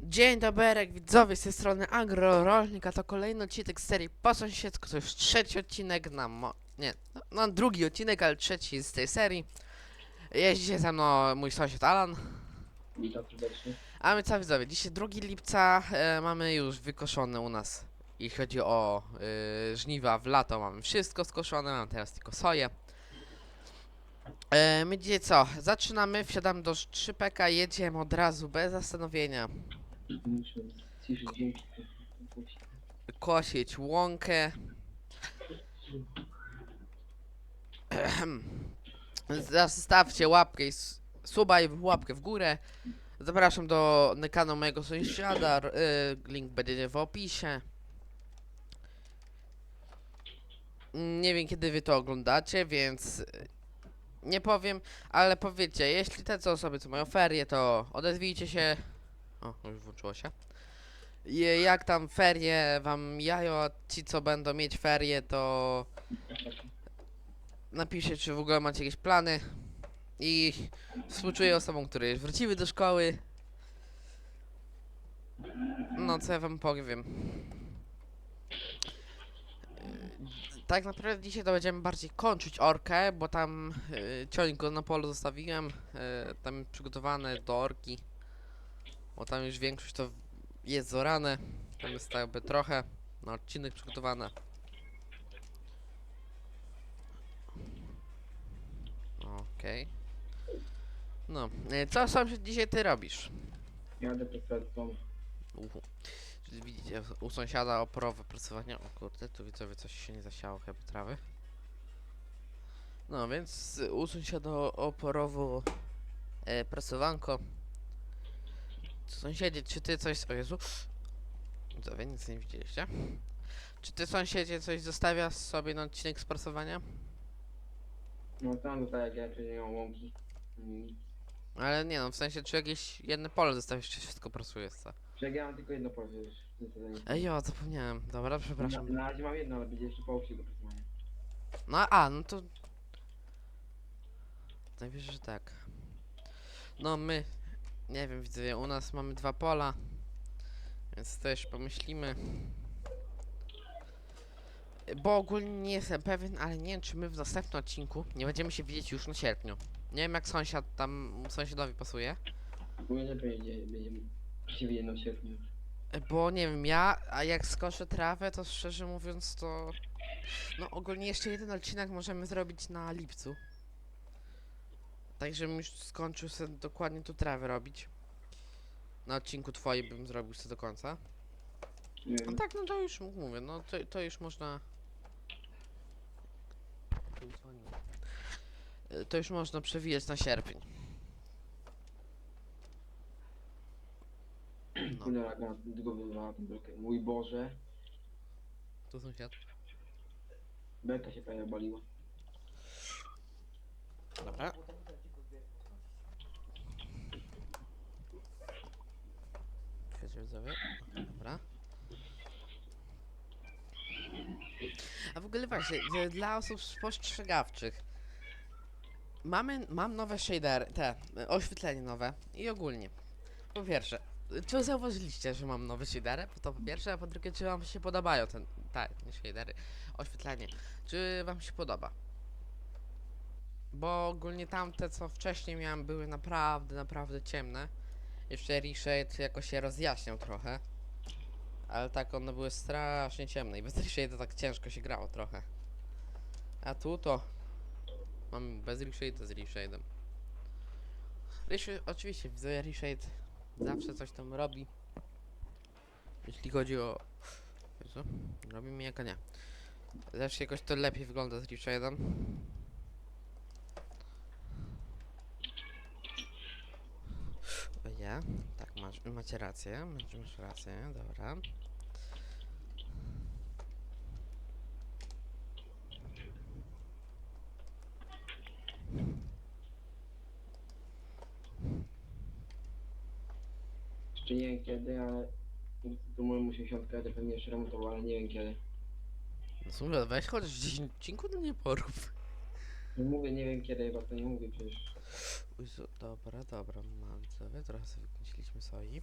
Dzień dobry, widzowie, z tej strony Agro Rolnik, a to kolejny odcinek z serii Po sąsiedzku, to już trzeci odcinek na mo... nie, no, no drugi odcinek, ale trzeci z tej serii. Dzisiaj ze mną mój sąsiad Alan, Witam serdecznie. a my co widzowie, dzisiaj 2 lipca e, mamy już wykoszone u nas, jeśli chodzi o e, żniwa w lato, mamy wszystko skoszone, mam teraz tylko soję. E, my dzisiaj co, zaczynamy, wsiadamy do szczypeka, jedziemy od razu, bez zastanowienia. Muszę łąkę. Zostawcie łapkę i suba i łapkę w górę. Zapraszam do kanału mojego sąsiada. y, Link będzie w opisie. Nie wiem kiedy wy to oglądacie, więc y, nie powiem, ale powiedzcie, jeśli te co osoby co mają ferie, to odezwijcie się. O, już włączyło się. Jak tam ferie wam mijają, a ci co będą mieć ferie, to napiszcie, czy w ogóle macie jakieś plany. I współczuję osobom, które wróciły do szkoły. No, co ja wam powiem. Tak naprawdę dzisiaj to będziemy bardziej kończyć orkę, bo tam yy, ciągnik go na polu zostawiłem. Yy, tam przygotowane do orki. Bo tam już większość to jest zorane. Tam jest tak jakby trochę na odcinek przygotowane. Okej. No, e, co sąsiad dzisiaj ty robisz? Jadę po prostu. Uhu. Czyli widzicie u sąsiada oporowe pracowanie. O kurde, tu widzowie coś się nie zasiało chyba trawy. No więc u sąsiada oporowo e, prasowanko. Sąsiedzie, czy ty coś... O Jezu. Widzowie, nic nie widzieliście. Czy ty sąsiedzie coś zostawia sobie na odcinek z prasowania? No tam jak ja nie mam łąki. Mm. Ale nie no, w sensie czy jakieś jedne pole zostawisz, czy wszystko prasuje co? Że ja mam tylko jedno pole niestety. Ej jo, zapomniałem. Dobra, przepraszam. Na, razie mam jedno, ale będzie jeszcze po do prasowania. No a, no to... Najwyżej, że tak. No my, nie wiem, widzę, u nas mamy dwa pola, więc też pomyślimy. Bo ogólnie nie jestem pewien, ale nie wiem, czy my w następnym odcinku nie będziemy się widzieć już na sierpniu. Nie wiem, jak sąsiad tam, sąsiadowi pasuje. Nie będzie, będziemy się jedno w sierpniu. Bo nie wiem, ja, a jak skoszę trawę, to szczerze mówiąc to... No ogólnie jeszcze jeden odcinek możemy zrobić na lipcu. Tak, żebym już skończył sobie dokładnie tu trawę robić. Na odcinku twoim bym zrobił sobie do końca. Nie No wiem. tak, no to już mówię, no to, to już można... To już można przewijać na sierpień. No, Kurde, jak na długo wywała ten blokę. Mój Boże. tu sąsiad. Beka się prawie baliła. Dobra. Widzowie? Dobra. A w ogóle właśnie, dla osób spostrzegawczych. Mamy, mam nowe shadery, te, oświetlenie nowe i ogólnie. Po pierwsze, czy zauważyliście, że mam nowe shadery? To po pierwsze, a po drugie, czy wam się podobają ten, tak, shadery, oświetlenie. Czy wam się podoba? Bo ogólnie tamte, co wcześniej miałem, były naprawdę, naprawdę ciemne. Jeszcze reshade jakoś się rozjaśniał trochę. Ale tak one były strasznie ciemne i bez reshade'a tak ciężko się grało trochę. A tu to mam bez reshade'a z reshade'em. Reshade, oczywiście widzę reshade zawsze coś tam robi. Jeśli chodzi o... Jezu, robi mi jaka nie. Zawsze jakoś to lepiej wygląda z reshade'em. Tak, masz, macie rację, masz, masz rację, dobra. Jeszcze nie wiem kiedy, ale... Tu mojemu się siątka, to pewnie jeszcze remontował, ale nie wiem kiedy. No słuchaj, weź chociaż 10 odcinku, no nie porób. Nie mówię, nie wiem kiedy, bo to nie mówię przecież. Uj, Dobra, dobra, mam sobie. Trochę sobie wykręciliśmy soi.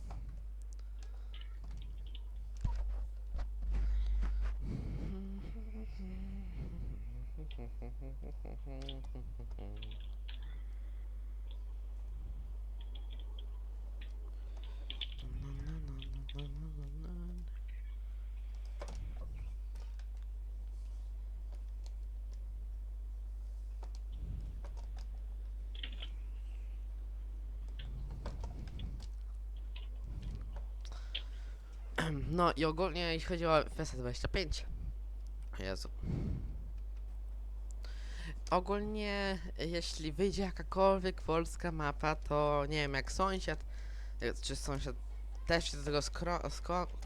No, no, no, no, no, no. i ogólnie jeśli chodzi o FS25. Jezu. Ogólnie jeśli wyjdzie jakakolwiek polska mapa, to nie wiem jak sąsiad, czy sąsiad też jest do tego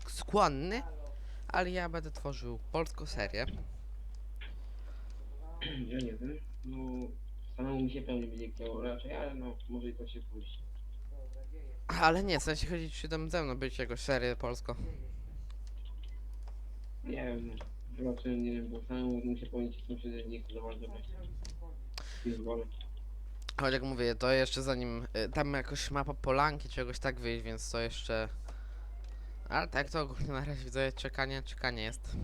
skłonny, ale ja będę tworzył polską serię. Ja nie wiem. No, samemu mi się pewnie będzie chciało raczej, ale no, może i to się pójść. Ale nie, w sensie chodzi, czy tam ze mną być jakoś serię polską. Nie wiem. Raczej nie wiem, bo się powinien cisnąć, że nie chcę za bardzo. Nie. Choć jak mówię, to jeszcze zanim y, tam jakoś mapa Polanki czegoś tak wyjść, więc to jeszcze... Ale tak to ogólnie na razie widzę czekanie, czekanie jest.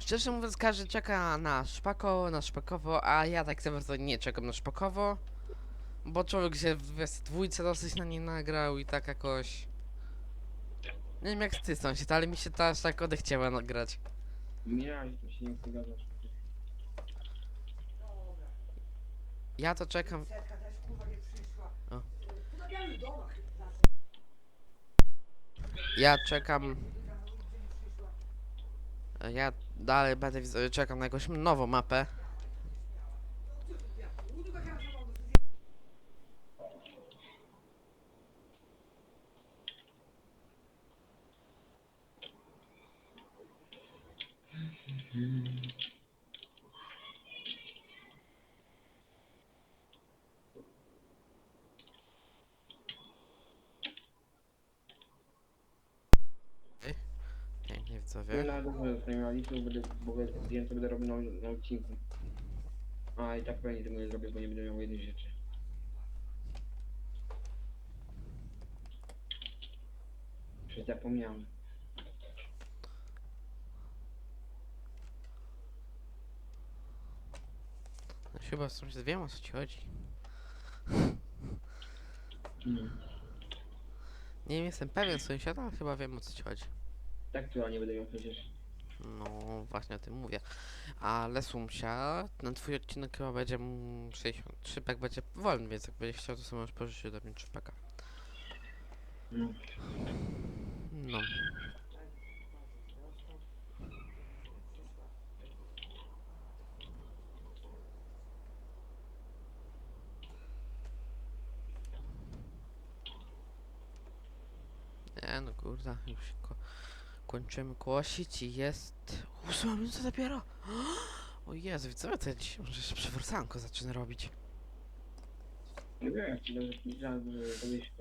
Szczerze mówiąc, każdy czeka na szpako, na szpakowo, a ja tak za bardzo nie czekam na szpakowo. Bo człowiek się w dwójce dosyć na nie nagrał i tak jakoś... Nie wiem jak ty sąsiad, ale mi się to aż tak odechciała nagrać. Nie, to się nie chce gadać. Ja to czekam... O. Ja czekam... Ja dalej będę wiz- czekam na jakąś nową mapę. U, tu taka sama do Pięknie Ja widzowie. na górze zostaję na listu, będę, bo wiem co będę robił na, na odcinku. A i tak pewnie tego nie zrobię, bo nie będę miał jednej rzeczy. Przecież zapomniałem. No, chyba w sumie wiem o co ci chodzi. Mm. Nie jestem pewien sąsiada, ale chyba wiem o co ci chodzi. Tak ja nie będę miał przecież. No właśnie o tym mówię. Ale sumsia, na twój odcinek chyba będzie mm, 63 pak będzie wolny, więc jak będziesz chciał to sobie możesz pożyczyć ode mnie 3 paka. No. No. Nie no kurde, już ko kończymy kłosić i jest... Ósma minuta dopiero! O Jezu, co to ja dzisiaj może jeszcze przewracanko zacznę robić. Nie wiem ci dobrze myślałem, że robisz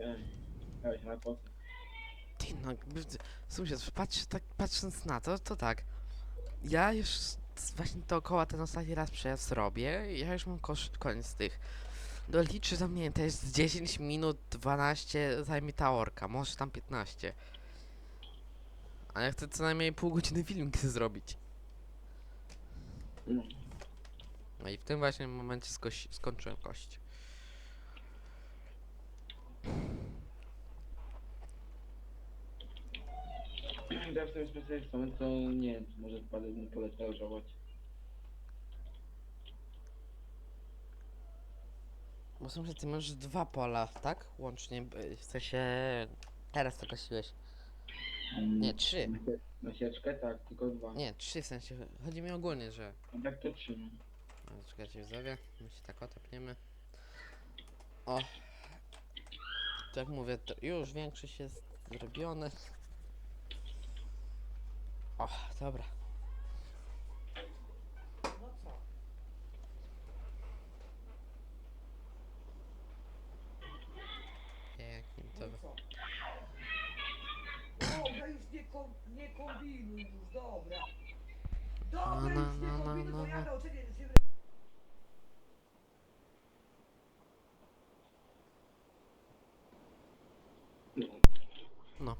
e, na kosę. Ty no, sąsiad, patrz, tak, patrząc na to, to tak. Ja już właśnie dookoła ten ostatni raz przejazd robię i ja już mam kosz, koniec tych. No liczy za mnie, to jest 10 minut, 12 zajmie ta orka, może tam 15. A ja chcę co najmniej pół godziny filmik zrobić. No. No i w tym właśnie momencie skoś, skończyłem kość. Teraz sobie specjalistą, to nie, może wpadę mu polecę leżować. Bo są, że ty masz dwa pola, tak? Łącznie, w sensie... Teraz to kosiłeś. Nie, trzy. Na sie- Na sieczkę tak, tylko dwa. Nie, trzy w sensie. Chodzi mi ogólnie, że. A tak to trzy. no. Ale czekajcie, widzowie. My się tak otepniemy. O. Tak mówię, to już większość jest zrobione. O, dobra. No co? Pięknie, No dobra. co? Dobra, już nie, kom, nie kombinuj już, dobra. Dobra, No, no, już nie no, no, kombinuj, no, bo ja no. do ciebie się No.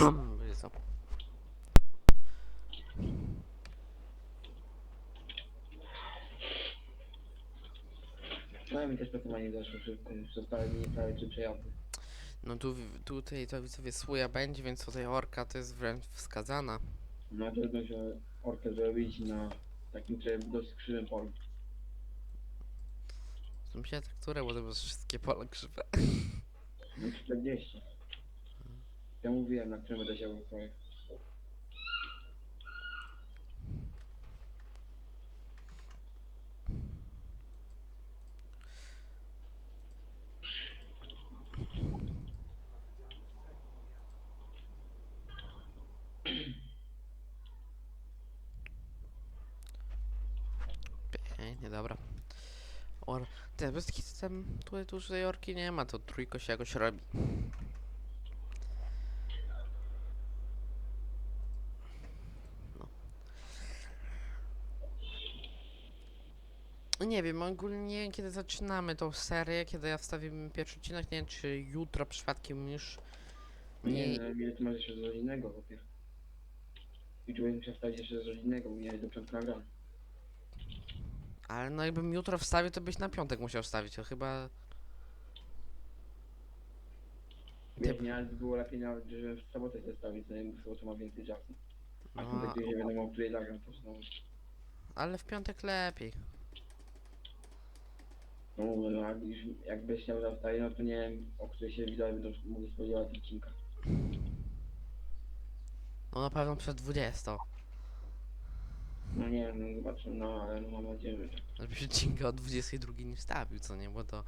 No. Wiecie co? No i mi też pracowanie zaszło szybko, zostały mi prawie trzy przejazdy. No tu, tutaj to widzowie słoja będzie, więc tutaj orka to jest wręcz wskazana. No będę się orkę zrobić na takim trochę dość krzywym polu. Sąsiad, które bo to wszystkie pola krzywe. No 40. Ja mówiłem, na którym będę się projekt. Pięknie, dobra. Or... Te bez tam tutaj tu już tej orki nie ma, to trójko się jakoś robi. No. Nie wiem, ogólnie nie kiedy zaczynamy tą serię, kiedy ja wstawimy pierwszy odcinek, nie wiem czy jutro przypadkiem już. Nie, Nie, nie ile ty masz jeszcze z rodzinnego chłopie. I tu będę musiał wstać jeszcze z rodzinnego, bo miałeś do piątka nagrane. Ale no jakbym jutro wstawił, to byś na piątek musiał wstawić, to chyba... Nie, ale by było lepiej nawet, że w sobotę się stawić, no i w sobotę ma więcej czasu. A No, gdzieś nie będę mógł tutaj zagrać, to znowu. ale w piątek lepiej. No mówię, no jak, już, jakbyś chciał zostawić, no to nie wiem, o której się widzowie będą mogli spodziewać odcinka. No na pewno przed 20. No nie wiem, no zobaczymy, no ale no mam nadzieję, że... Żeby się odcinka o 22 nie wstawił, co nie, bo to...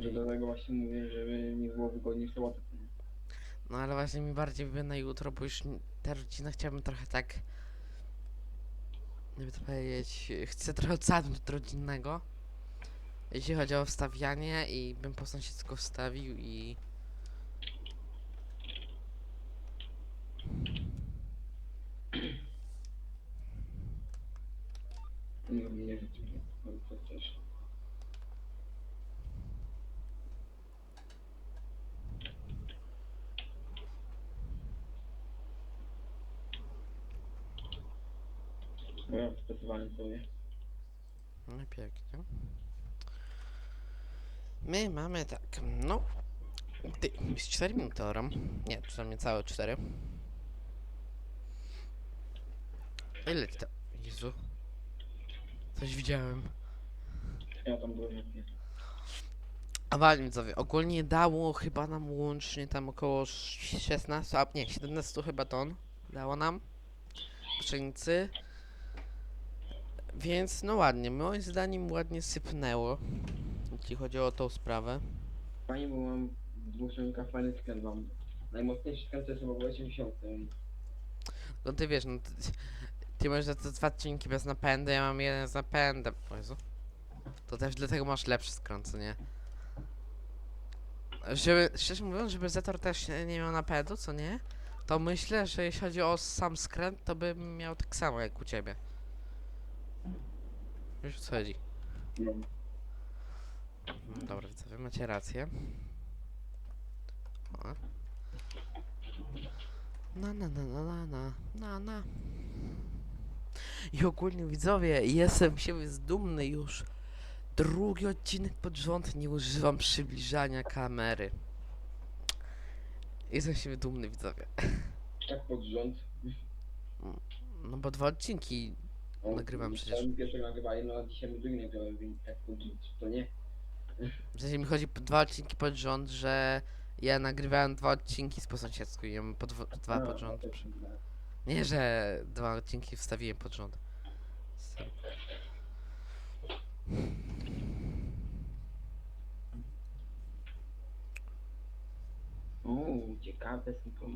Że do tego właśnie mówię, żeby mi było wygodniej w sobotę. No ale właśnie mi bardziej by na jutro, bo już te rodziny chciałbym trochę tak... Jakby to powiedzieć... Chcę trochę odsadnąć od rodzinnego. Jeśli chodzi o wstawianie i bym po sąsiedzku wstawił i... Nie wiem, nie wiem, czy nie. No, przecież. No ja stosowałem sobie. No pięknie. My mamy tak, no... Ty, z 4 minuty oram. Nie, przynajmniej całe 4. Ile ci to... Jezu. Coś widziałem. Ja tam byłem. A widzowie, ogólnie dało chyba nam łącznie tam około 16, a nie, 17 chyba ton dało nam pszenicy. Więc no ładnie, moim zdaniem ładnie sypnęło, jeśli chodzi o tą sprawę. Fajnie, bo mam w dwóch stronnikach fajny skręt mam. Najmocniejszy skręt to jest chyba 80. No ty wiesz, no ty, ty masz te dwa odcinki bez napędu, ja mam jeden z napędem. O Jezu. To też dlatego masz lepszy skręt, co nie? Żeby, szczerze mówiąc, żeby Zetor też nie nie miał napędu, co nie? To myślę, że jeśli chodzi o sam skręt, to bym miał tak samo jak u ciebie. Wiesz o co chodzi? No. Dobra, widzowie, macie rację. O. Na na na na na na na na. I ogólnie widzowie, jestem siebie dumny już. Drugi odcinek pod rząd nie używam przybliżania kamery. Jestem siebie dumny widzowie. Tak pod rząd. No bo dwa odcinki. O, Nagrywam przecież. chciałem Pierwszego nagrywali, no a dzisiaj my drugi nagrywamy, więc tak rząd, to nie. W sensie mi chodzi po dwa odcinki pod rząd, że ja nagrywałem dwa odcinki z po sąsiedzku i ja mam po dwa, dwa A, pod rząd. to też nie. Nie, że dwa odcinki wstawiłem pod rząd. So. O, ciekawe są to.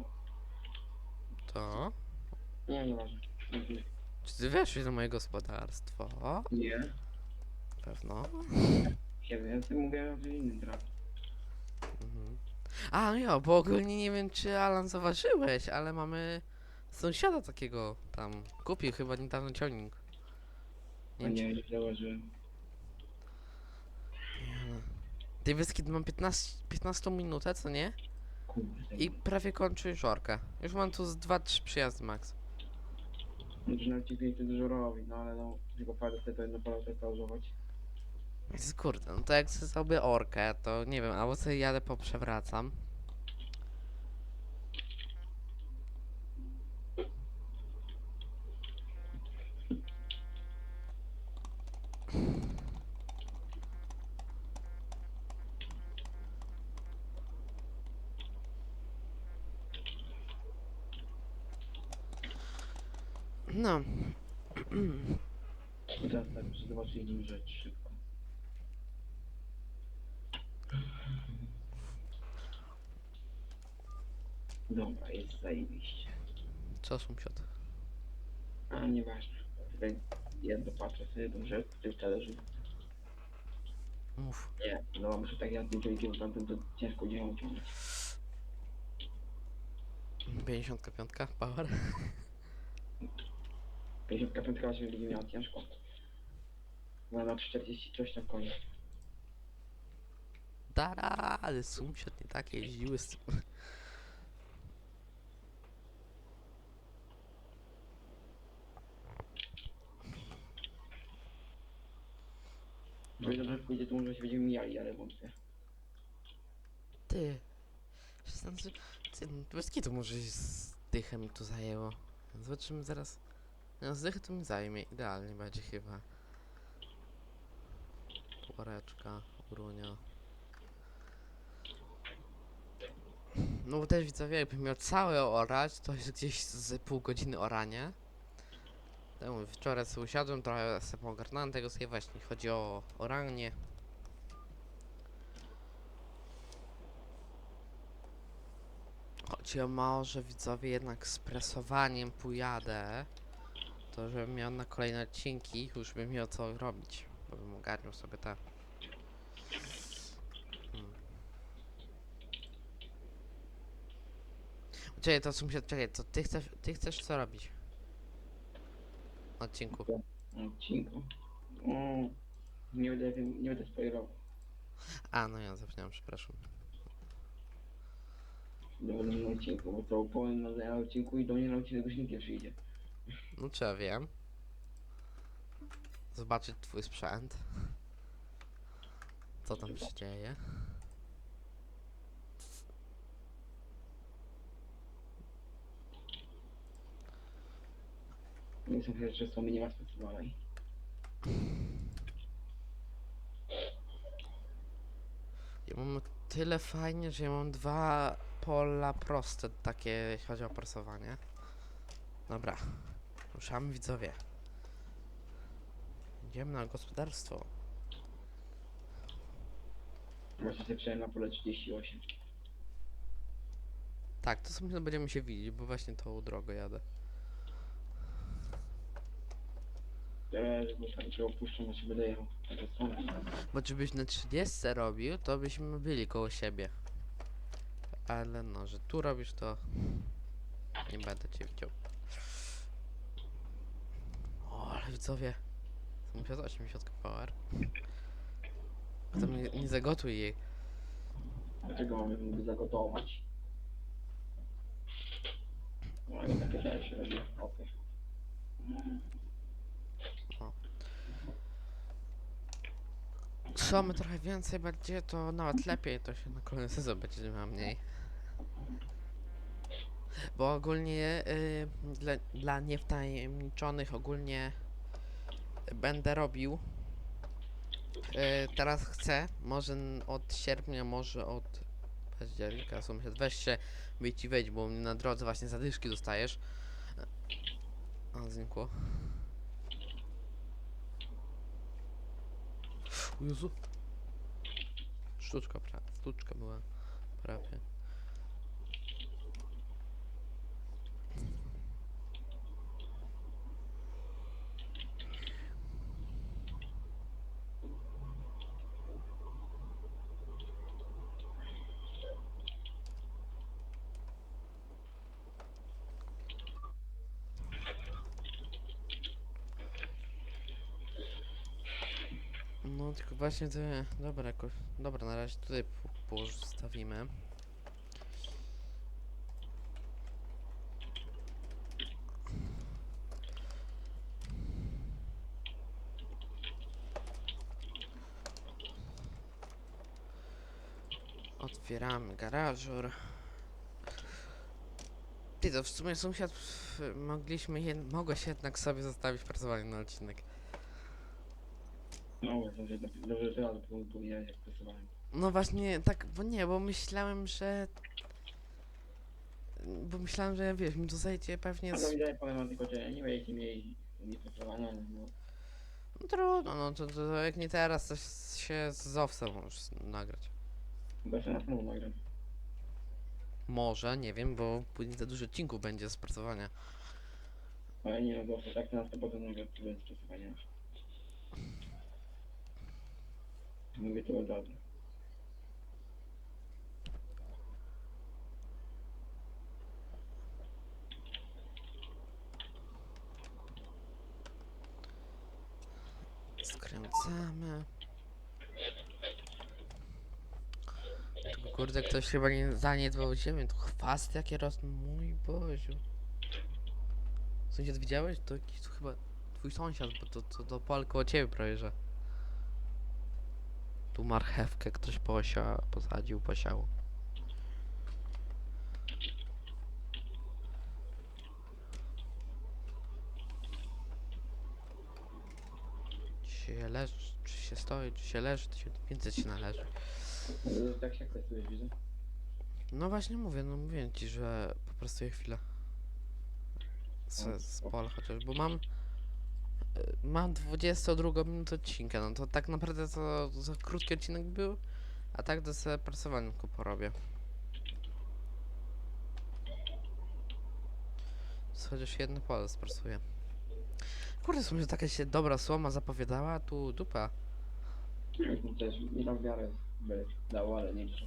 To? Nie, nieważne. Czy ty weszłeś do mojego gospodarstwo? Nie. Pewno. Ja wiem, ty mówiłem o innym teraz. Mhm. A, no ja, bo ogólnie nie wiem, czy Alan zauważyłeś, ale mamy sąsiada takiego tam. Kupił chyba niedawno ciągnik. A nie, nie zauważyłem. Tej Wyskid mam 15, 15 minutę, co nie? Kurde. I prawie kończy już orkę. Już mam tu z 2-3 przyjazdy max. Zaczynam ci klienty dużo robi, no ale no, tylko parę sobie to jedno też używać. Więc Kurde, no to jak sobie orkę, to nie wiem, albo sobie jadę poprzewracam. No. Teraz tak, jedną rzecz szybko. Dobra, jest zajebiście. Co sąsiad? A, nieważne. Tutaj ja dopatrzę sobie jedną rzecz w tych talerzu. Mów. Nie, no muszę tak jak wielkie, bo tamten to ciężko gdzie ją ciągnąć. 55 power. 55 chyba się będzie miała ciężko. Bo na 40 coś na koniec. Da rady, sąsiad nie tak jeździły z tym. Bo jeżeli dobrze pójdzie, to może się będziemy mijali, ale wątpię. Ty. Znaczy, ty, no, bez kitu może się z dychem mi tu zajęło. Zobaczymy zaraz. No z dychem to mi zajmie. Idealnie będzie chyba. Woreczka, urunia. No bo też widzowie, jakbym miał całe orać, to jest gdzieś z pół godziny orania. Temu wczoraj sobie usiadłem, trochę sobie poogarnąłem tego sobie właśnie chodzi o oranie. Choć ja może widzowie jednak z presowaniem pojadę, to żebym miał na kolejne odcinki, już bym miał co robić, bo bym ogarniał sobie te. Hmm. Czekaj, to sąsiad, czekaj, to ty chcesz, ty chcesz co robić? Na odcinku. Odcinku. O, nie będę, nie będę spoilerował. A, no ja zapomniałem, przepraszam. Będę na odcinku, bo to powiem na, na odcinku i do mnie na odcinek już nikt nie przyjdzie. No czy ja wiem. Zobaczyć twój sprzęt. Co tam się dzieje? Nie są rzeczy, że są nie ma specjalnej. Ja mam tyle fajnie, że ja mam dwa pola proste, takie jeśli chodzi o prasowanie. Dobra, ruszamy widzowie. Idziemy na gospodarstwo. Właśnie się przejdę na pole 38. Tak, to sobie będziemy się widzieć, bo właśnie tą drogę jadę. Teraz, bo się będę jechał. Tak. Bo żebyś na 30 robił, to byśmy byli koło siebie. Ale no, że tu robisz, to nie będę cię widział. Widzowie. Musiał 80 power. To nie, nie zagotuj jej. Dlaczego mamy mógł zagotować? No i takie rzeczy robię. Okej. Co my trochę więcej będzie, to nawet lepiej, to się na kolejny sezon będzie miał mniej. Bo ogólnie y, dla, dla niewtajemniczonych ogólnie będę robił. Y, teraz chcę, może od sierpnia, może od października, sąsiad, weź się, wyjdź i wejdź, bo na drodze właśnie zadyszki dostajesz. O, znikło. Jezu. Sztuczka, pra- sztuczka była prawie. No tylko właśnie to, dobra jakoś, dobra na razie tutaj po- postawimy. Otwieramy garażur. Ty to w sumie sąsiad mogliśmy jed- mogłeś jednak sobie zostawić pracowanie na odcinek. No, dobrze, dobrze, że ja powinienem jak stosowałem. No właśnie, tak, bo nie, bo myślałem, że bo myślałem, że wiesz, mi to zajdzie pewnie A z... to widać, powiem wam tylko, że nie będziecie mieli niepracowania, no. No trudno, no to, to jak nie teraz, to się z Owsem możesz nagrać. Chyba się na pewno nagram. Może, nie wiem, bo później za dużo odcinków będzie z pracowania. Ale nie, no bo to tak na 100% mówię, to bez stresowania. Mówię to od. Skręcamy. Kurde, ktoś chyba nie zaniedbał ziemię. Tu chwasty jakie rosną. Mój Boziu. Sąsiad widziałeś? To chyba twój sąsiad, bo to, to, to ciebie prawie, że. Tu marchewkę ktoś posia, posadził, posiał. Czy się leży, czy się stoi, czy się leży, 1500 się należy. Ale Tak się kwestujesz, widzę. No właśnie mówię, no mówię ci, że popracuję chwilę. Z, z pola chociaż, bo mam... Mam 22 minut odcinka, no to tak naprawdę to za krótki odcinek był, a tak to sobie prasowanku porobię. Chociaż jedno pole sprasuję. Kurde, są, że taka się dobra słoma zapowiadała, tu dupa. Też nie tam wiarę by dało, ale nie liczę.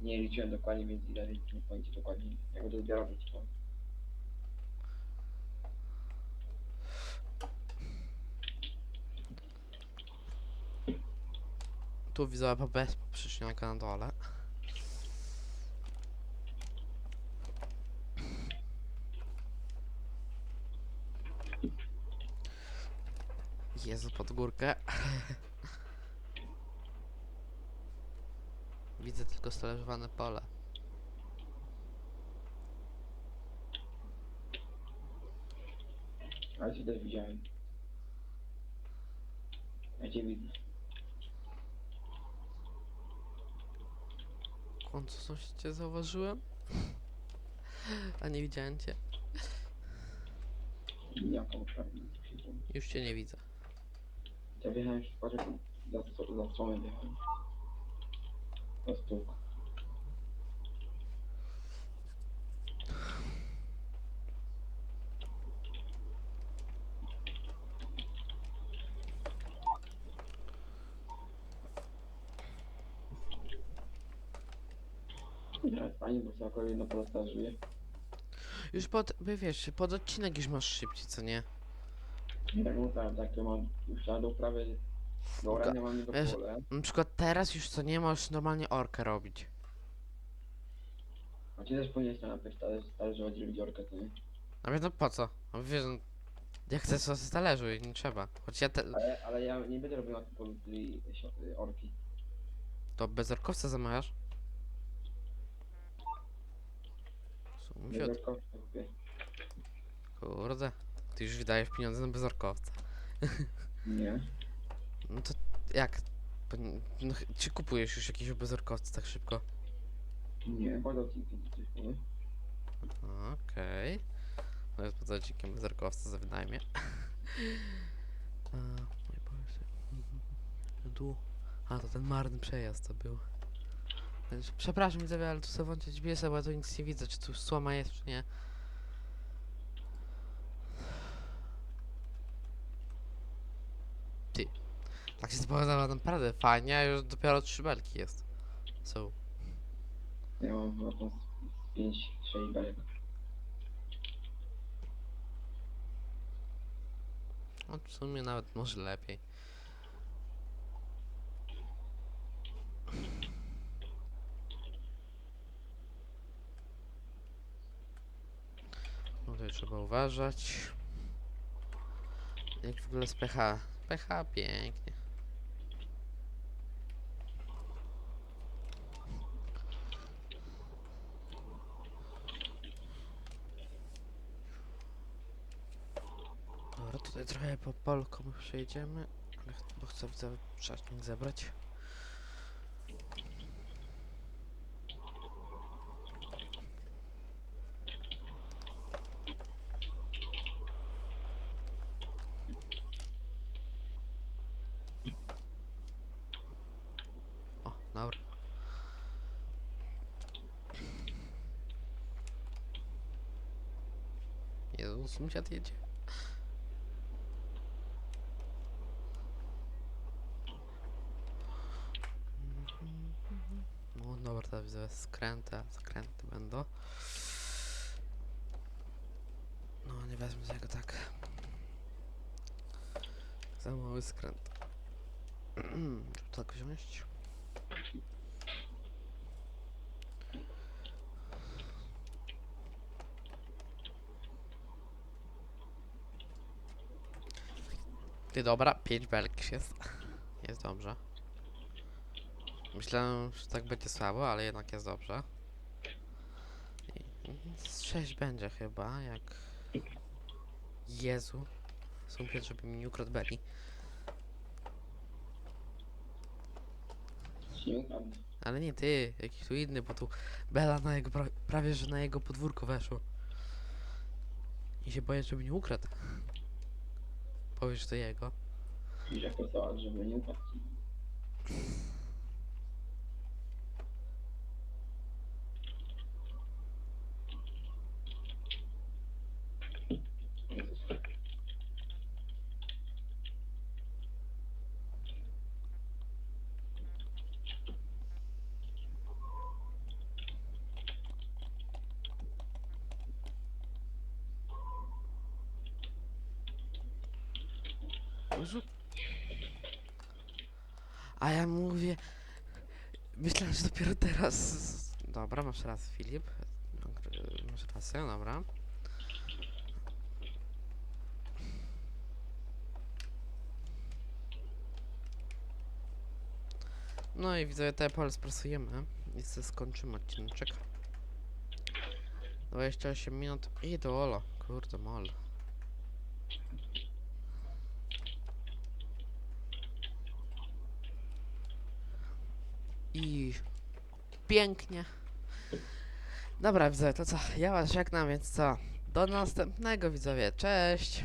Nie liczyłem dokładnie, więc ile nie pamięci dokładnie. Jak to ci Tu widzę bez poprzeczniaka na dole. Jezu, pod górkę. Widzę tylko stależowane pole. Cię też widziałem. Ja cię widzę. W końcu coś cię zauważyłem. A nie widziałem cię. Jaką prawdę. Już cię nie widzę. Ja wjechałem w przypadek za, za, za stronę wjechałem. Po prostu. Ja, fajnie, bo sobie akurat jedna prosta żyje. Już pod, wiesz, pod odcinek już masz szybciej, co nie? I tak mówię, tak to mam już do uprawy do orania mam nie do wiesz- pole. Na przykład teraz już co nie możesz normalnie orkę robić. A ci też powinieneś na stale, talerzować robić orkę, to nie? A więc no po co? No wiesz, no, jak chcesz to z talerzu i nie trzeba. Choć ja te, Ale, ale ja nie będę robił na tym polu tej orki. to bez orkowca zamawiasz? Kupię. kurde. Ty już wydajesz pieniądze na bezorkowca. Nie. No to jak? No, ch- czy kupujesz już jakiegoś bezorkowca tak szybko? Nie, po odcinku coś powiem. Okej. No jest poza odcinkiem bezorkowca za wynajmie. A, mój Boże. Mhm. Tu. A, to ten marny przejazd to był. Przepraszam widzowie, ale tu sobie włączyć biesa, bo ja tu nic nie widzę, czy tu słoma jest, czy nie. Ty. Tak się spowiadała naprawdę fajnie, a już dopiero trzy belki jest. Są. Ja mam chyba tą 5-6 belek. No w sumie nawet może lepiej. Trzeba uważać. Jak w ogóle z PH? PH pięknie. Dobra, tutaj trochę po polkom przejdziemy, bo chcę widzę No, sąsiad jedzie. No dobra, to widzę skręty, a skręty będą. No nie wezmę tego tak. Za mały skręt. Żeby tak wziąć. Ty dobra, 5 belek jest. Jest dobrze. Myślałem, że tak będzie słabo, ale jednak jest dobrze. Z 6 będzie chyba, jak... Jezu. Sąpię, żeby mi nie ukradł beli. Ale nie ty, jakiś tu inny, bo tu Bela na jego, pra prawie że na jego podwórko weszło. I się boję, żeby nie ukradł. Powiesz, to jego. I jak to żeby nie ukradł. Jezu. A ja mówię... Myślałem, że dopiero teraz... Dobra, masz raz Filip. Masz rację, dobra. No i widzę, te pole sprasujemy i sobie skończymy odcineczek. 28 minut i do. Kurde mol. I pięknie. Dobra, widzowie, to co? Ja was żegnam, więc co? Do następnego, widzowie. Cześć!